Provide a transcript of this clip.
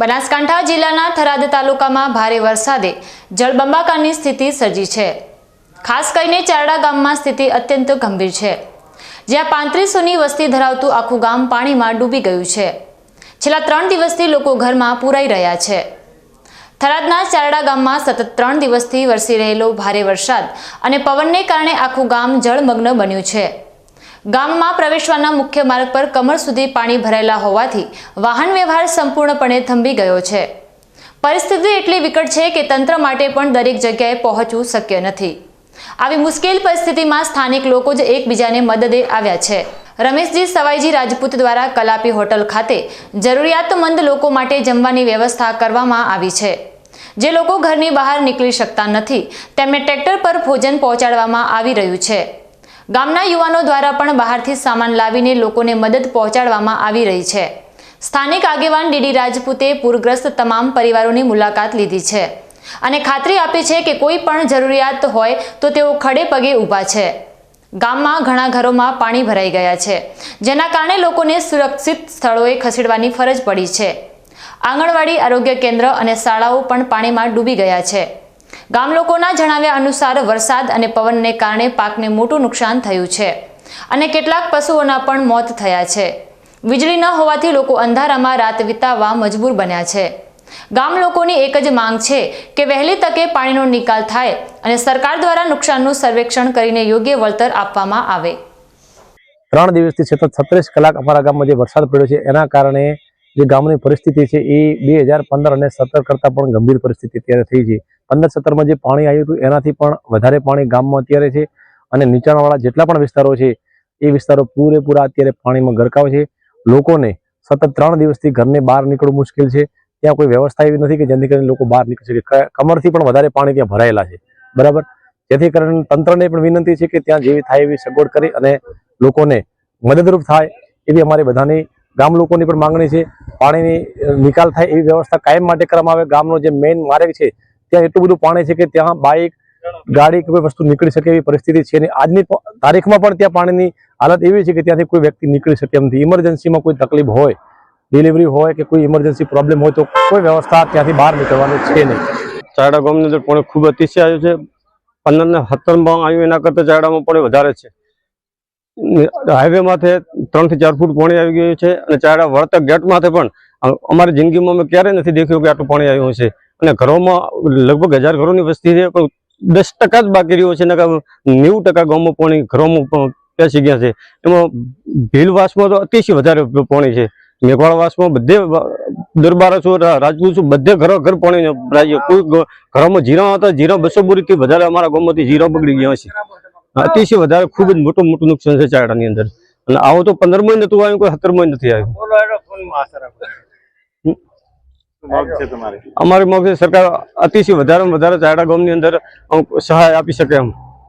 બનાસકાંઠા જિલ્લાના થરાદ તાલુકામાં ભારે વરસાદે જળબંબાકારની સ્થિતિ સર્જી છે. ખાસ કરીને ચારડા ગામમાં સ્થિતિ અત્યંત ગંભીર છે. જ્યાં પાંત્રીસોની વસ્તી ધરાવતું આખું ગામ પાણીમાં ડૂબી ગયું છે. છેલ્લા ત્રણ દિવસથી લોકો ઘરમાં પૂરાઈ રહ્યા છે. થરાદના ચારડા ગામમાં સતત ત્રણ દિવસથી વરસી રહેલો ભારે વરસાદ અને પવનને કારણે આખું ગામ જળમગ્ન બન્યું છે. ગામમાં પ્રવેશવાના મુખ્ય માર્ગ પર કમર સુધી પાણી ભરાયેલા હોવાથી વાહન વ્યવહાર સંપૂર્ણપણે થંભી ગયો છે. પરિસ્થિતિ એટલી વિકટ છે કે તંત્ર માટે પણ દરેક જગ્યાએ પહોંચવું શક્ય નથી. આવી મુશ્કેલ પરિસ્થિતિમાં સ્થાનિક લોકો જ એકબીજાને મદદે આવ્યા છે. રમેશજી સવાઈજી રાજપૂત દ્વારા કલાપી હોટલ ખાતે જરૂરિયાતમંદ લોકો માટે જમવાની વ્યવસ્થા કરવામાં આવી છે. જે લોકો ઘરની બહાર નીકળી શકતા નથી, તેમને ટ્રેક્ટર પર ભોજન પહોંચાડવામાં આવી રહ્યું છે. ગામના યુવાનો દ્વારા પણ બહારથી સામાન લાવીને લોકોને મદદ પહોંચાડવામાં આવી રહી છે. સ્થાનિક આગેવાન ડીડી રાજપૂતે પૂરગ્રસ્ત તમામ પરિવારોની મુલાકાત લીધી છે અને ખાતરી આપી છે કે કોઈ પણ જરૂરિયાત હોય તો તેઓ ખડે પગે ઊભા છે. ગામમાં ઘણા ઘરોમાં પાણી ભરાઈ ગયા છે, જેના કારણે લોકોને સુરક્ષિત સ્થળોએ ખસેડવાની ફરજ પડી છે. આંગણવાડી આરોગ્ય કેન્દ્ર અને શાળાઓ પણ પાણીમાં ડૂબી ગયા છે. ગામ લોકોના જણાવ્યા અનુસાર વરસાદ અને પવનને કારણે પાકને મોટું નુકસાન થયું છે અને કેટલાક પશુઓના પણ મોત થયા છે. વીજળી ન હોવાથી લોકો અંધારામાં રાત વિતાવવા મજબૂર બન્યા છે. ગામ લોકોની એક જ માંગ છે કે વહેલી તકે પાણીનો નિકાલ થાય અને સરકાર દ્વારા નુકસાનનું સર્વેક્ષણ કરીને યોગ્ય વળતર આપવામાં આવે. ત્રણ દિવસથી સતત છત્રીસ કલાક અમારા ગામમાં જે વરસાદ પડ્યો છે, એના કારણે જે ગામની પરિસ્થિતિ છે, એ બે હજાર પંદર અને સત્તર કરતાં પણ ગંભીર પરિસ્થિતિ અત્યારે થઈ છે. પંદર સત્તરમાં જે પાણી આવ્યું હતું, એનાથી પણ વધારે પાણી ગામમાં અત્યારે છે અને નીચાણવાળા જેટલા પણ વિસ્તારો છે, એ વિસ્તારો પૂરેપૂરા અત્યારે પાણીમાં ગરકાવ છે. લોકોને સતત ત્રણ દિવસથી ઘરને બહાર નીકળવું મુશ્કેલ છે. ત્યાં કોઈ વ્યવસ્થા એવી નથી કે જેથી કરીને લોકો બહાર નીકળી શકે કમરથી પણ વધારે પાણી ત્યાં ભરાયેલા છે. બરાબર? જેથી કરીને તંત્રને પણ વિનંતી છે કે ત્યાં જેવી થાય એવી સગવડ કરી અને લોકોને મદદરૂપ થાય એવી અમારી બધાની ગામ લોકોની પણ માંગણી છે. પાણીની નિકાલ થાય એવી વ્યવસ્થા કાયમ માટે કરવામાં આવે. ગામનો જે મેઇન માર્ગ છે, ત્યાં એટલું બધું પાણી છે કે ત્યાં બાઇક ગાડી કોઈ વસ્તુ નીકળી શકે એવી પરિસ્થિતિ છે અને આજની તારીખમાં પણ ત્યાં પાણીની હાલત એવી છે કે ત્યાંથી કોઈ વ્યક્તિ નીકળી શકે એમ નથી. ઇમરજન્સીમાં કોઈ તકલીફ હોય ડિલિવરી હોય કે કોઈ ઇમરજન્સી પ્રોબ્લેમ હોય તો કોઈ વ્યવસ્થા ત્યાંથી બહાર નીકળવાની છે નહીં. ચારડા ગામની અંદર પાણી ખૂબ અતિશય આવ્યું છે. પંદર ને સત્તરમાં આવ્યું એના કરતાં ચારડામાં પાણી વધારે છે. હાઈવે ત્રણથી ચાર ફૂટ પાણી આવી ગયું છે અને ચારડા વળતર ગેટ માથે પણ અમારી જિંદગીમાં અમે ક્યારેય નથી દેખ્યું કે આટલું પાણી આવ્યું છે અને ઘરોમાં લગભગ હજાર ઘરોની વસ્તી છે, પણ દસ ટકા જ બાકી રહ્યો છે નેવું ટકા ગામમાં પાણી ઘરોમાં પેસી ગયા છે. એમાં ભીલવાસમાં તો અતિશય વધારે પાણી છે. મેઘવાળવાસમાં બધે દરબાર છો રાજપૂત છું, બધે ઘરો ઘર પાણી ભરાઈ કોઈ ઘરોમાં જીરા હતા, જીરા બસો બોરીથી વધારે અમારા ગામમાંથી જીરા બગડી ગયા છે. અતિશય વધારે ખૂબ જ મોટું મોટું નુકસાન છે ચારડાની અંદર. અને આવો તો પંદરમાં નતું આવ્યું કોઈ સત્તરમાં નથી આવ્યું? અમારી મોગ છે સરકાર અતિશય વધારે વધારે ચારડા ગામની અંદર સહાય આપી શકે એમ.